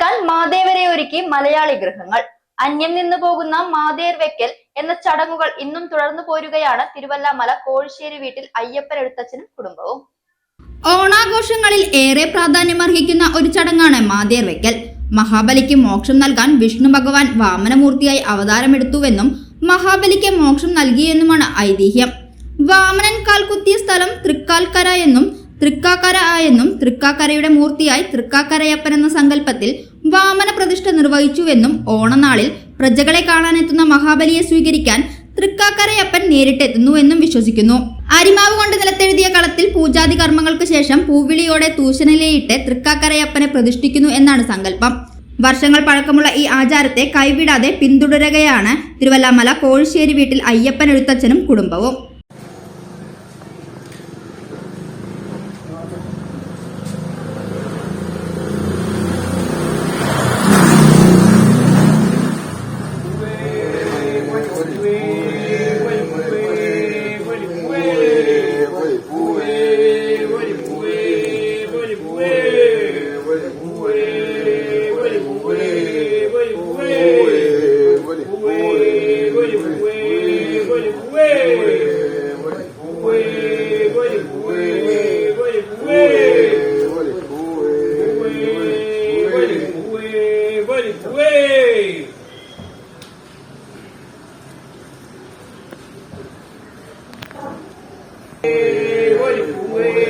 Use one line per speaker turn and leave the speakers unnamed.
വരവേൽക്കാൻ മാതേവരെ ഒരുക്കി മലയാളി ഗൃഹങ്ങൾ. അന്യം നിന്നു പോകുന്ന മാതേർ വെക്കൽ എന്ന ചടങ്ങുകൾ ഇന്നും തുടർന്നു പോരുകയാണ് തിരുവല്ലാമല കോഴിശ്ശേരി വീട്ടിൽ അയ്യപ്പൻ എഴുത്തച്ഛനും കുടുംബവും.
ഓണാഘോഷങ്ങളിൽ ഏറെ പ്രാധാന്യമർഹിക്കുന്ന ഒരു ചടങ്ങാണ് മാതേർ വെക്കൽ. മഹാബലിക്ക് മോക്ഷം നൽകാൻ വിഷ്ണു ഭഗവാൻ വാമനമൂർത്തിയായി അവതാരമെടുത്തുവെന്നും മഹാബലിക്ക് മോക്ഷം നൽകിയെന്നുമാണ് ഐതിഹ്യം. വാമനൻ കാൽകുത്തിയ സ്ഥലം തൃക്കാൽക്കര എന്നും തൃക്കാക്കര എന്നും തൃക്കാക്കരയുടെ മൂർത്തിയായി തൃക്കാക്കരയപ്പൻ എന്ന സങ്കല്പത്തിൽ വാമന പ്രതിഷ്ഠ നിർവഹിച്ചുവെന്നും ഓണനാളിൽ പ്രജകളെ കാണാനെത്തുന്ന മഹാബലിയെ സ്വീകരിക്കാൻ തൃക്കാക്കരയപ്പൻ നേരിട്ടെത്തുന്നുവെന്നും വിശ്വസിക്കുന്നു. അരിമാവ് കൊണ്ട് നിലത്തെഴുതിയ കളത്തിൽ പൂജാതി കർമ്മങ്ങൾക്ക് ശേഷം പൂവിളിയോടെ തൂശനിലയിട്ട് തൃക്കാക്കരയപ്പനെ പ്രതിഷ്ഠിക്കുന്നു എന്നാണ് സങ്കല്പം. വർഷങ്ങൾ പഴക്കമുള്ള ഈ ആചാരത്തെ കൈവിടാതെ പിന്തുടരുകയാണ് തിരുവല്ലാമല കോഴിശ്ശേരി വീട്ടിൽ അയ്യപ്പൻ എഴുത്തച്ഛനും കുടുംബവും. Eh, voy, voy.
Pues,